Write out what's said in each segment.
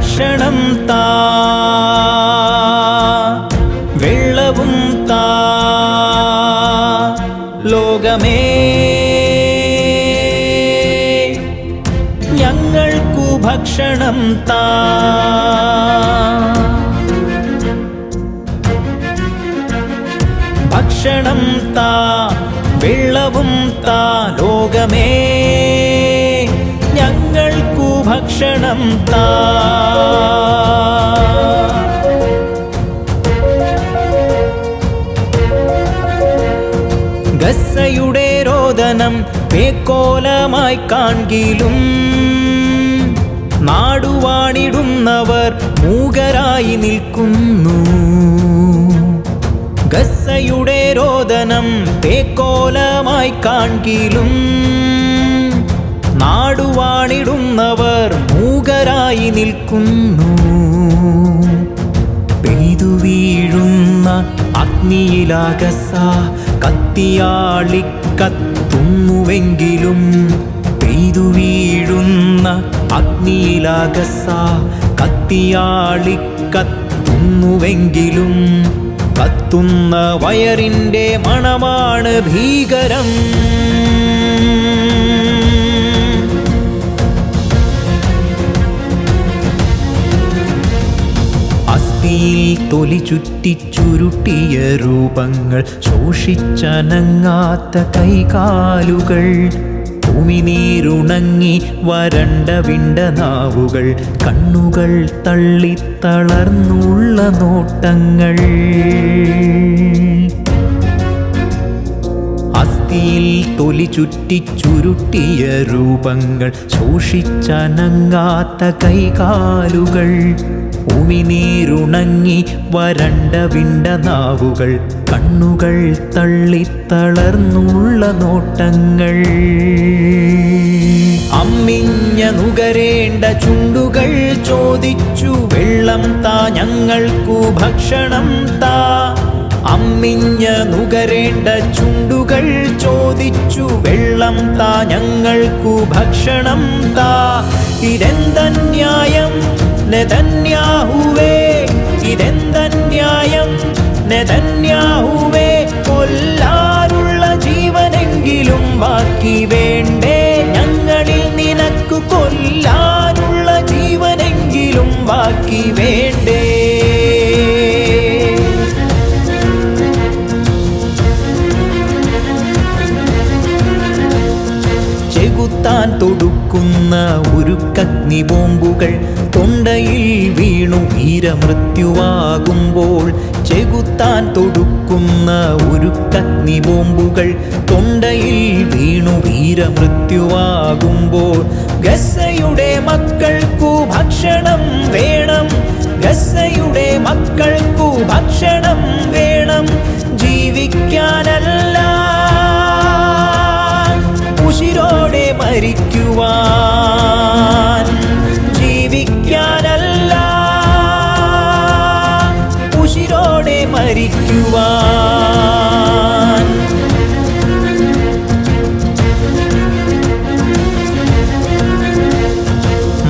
ഭക്ഷണം താ. വെള്ളവും താ. ലോകമേ. ഞങ്ങൾക്കു ഭക്ഷണം താ. ഭക്ഷണം താ വെള്ളവും താ ലോകമേ. ഭക്ഷണം താ. ഗസ്സയുടെ രോദനം പേക്കോലമായി കാൺകിലും. നാടുവാണിടുന്നവർ മൂകരായി നിൽക്കുന്നു. ഗസ്സയുടെ രോദനം പേക്കോലമായി കാൺകിലും. നാടുവാണിടുന്നവർ മൂകരായി നിൽക്കുന്നു. പെയ്തു വീഴുന്ന അഗ്നിയിലാകസ കത്തിയാളിക്കത്തുന്നുവെങ്കിലും പെയ്തു വീഴുന്ന അഗ്നിയിലാകസ കത്തിയാളിക്കത്തുന്നുവെങ്കിലും കത്തുന്ന വയറിന്റെ മണമാണ് ഭീകരം. അസ്ഥിയിൽ തൊലി ചുറ്റി ചുരുട്ടിയ രൂപങ്ങൾ ശോഷിച്ചനങ്ങാത്ത കൈകാലുകൾ. ഭൂമിനീരുണങ്ങി വരണ്ട വിണ്ട നാവുകൾ കണ്ണുകൾ തള്ളിത്തളർന്നുള്ള നോട്ടങ്ങൾ. അസ്ഥിയിൽ തൊലി ചുറ്റി ചുരുട്ടിയ രൂപങ്ങൾ ശോഷിച്ചനങ്ങാത്ത കൈകാലുകൾ. ഉമിനീരുണങ്ങി വരണ്ട വിണ്ട നാവുകൾ കണ്ണുകൾ തള്ളിത്തളർന്നുള്ള നോട്ടങ്ങൾ. അമ്മിഞ്ഞ നുകരേണ്ട ചുണ്ടുകൾ ചോദിച്ചു വെള്ളം താ ഞങ്ങൾക്കു ഭക്ഷണം താ. അമ്മിഞ്ഞ നുകരേണ്ട ചുണ്ടുകൾ ചോദിച്ചു വെള്ളം താ ഞങ്ങൾക്കു ഭക്ഷണം താ. ഇതെന്തന്യായം നെതന്യാഹുവേ ഇതെന്തന്യായം നെതന്യാഹുവേ കൊല്ലാറുള്ള ജീവനെങ്കിലും ബാക്കി വേണ്ടേ. ഞങ്ങളിൽ നിനക്ക് കൊല്ലാനുള്ള ചെകുത്താൻ തൊടുക്കുന്ന ഉരുക്കഗ്നി ബോംബുകൾ തൊണ്ടയിൽ വീണു വീരമൃത്യുവാകുമ്പോൾ ചെകുത്താൻ തൊടുക്കുന്ന ഒരു ഉരുക്കഗ്നി ബോംബുകൾ തൊണ്ടയിൽ വീണു വീരമൃത്യുവാകുമ്പോൾ ഗസയുടെ മക്കൾക്കു ഭക്ഷണം വേണം ഗസയുടെ മക്കൾക്കു ഭക്ഷണം വേണം ജീവിക്കാനല്ല. ഉശിരോടെ മരിക്കുവാൻ ജീവിക്കാനല്ല. ഉശിരോടെ മരിക്കുവാൻ.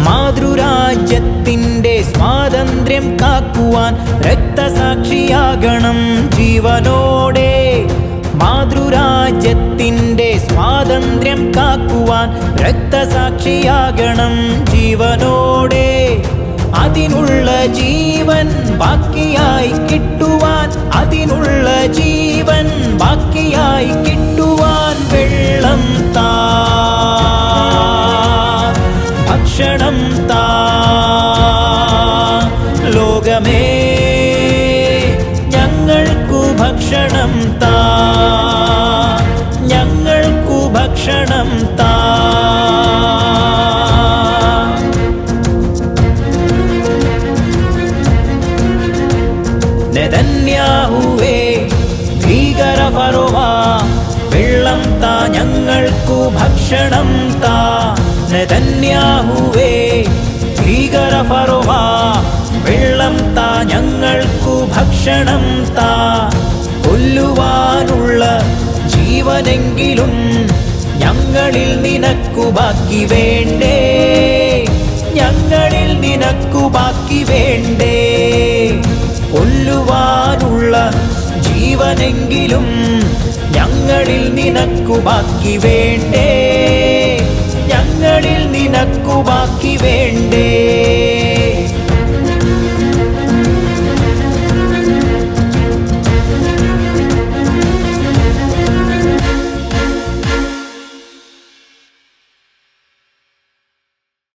മാതൃരാജ്യത്തിന്റെ സ്വാതന്ത്ര്യം കാക്കുവാൻ രക്തസാക്ഷിയാകണം ജീവനോടെ. മാതൃരാജ്യത്തിന്റെ സ്വാതന്ത്ര്യം കാക്കുവാൻ രക്തസാക്ഷിയാകണം ജീവനോടെ. അതിനുള്ള ജീവൻ ബാക്കിയായി കിട്ടുവാൻ അതിനുള്ള ജീവൻ ബാക്കിയായി കിട്ടുവാൻ താ ഞങ്ങൾക്കു ഭക്ഷണം താ നെതന്യാഹുവേ ഭീകര ഫറോവ വെള്ളം താ ഞങ്ങൾക്കു ഭക്ഷണം താ. നെതന്യാഹുവേ ഭീകര ഫറോവ വെള്ളം താ ഞങ്ങൾക്കു ഭക്ഷണം താ. കൊല്ലുവാനുള്ള ജീവനെങ്കിലും ഞങ്ങളിൽ നിനക്കു ബാക്കി വേണ്ടേ? ഞങ്ങളിൽ നിനക്കു ബാക്കി വേണ്ടേ? കൊല്ലുവാനുള്ള ജീവനെങ്കിലും ഞങ്ങളിൽ നിനക്കു ബാക്കി വേണ്ടേ? ഞങ്ങളിൽ നിനക്കു ബാക്കി വേണ്ടേ?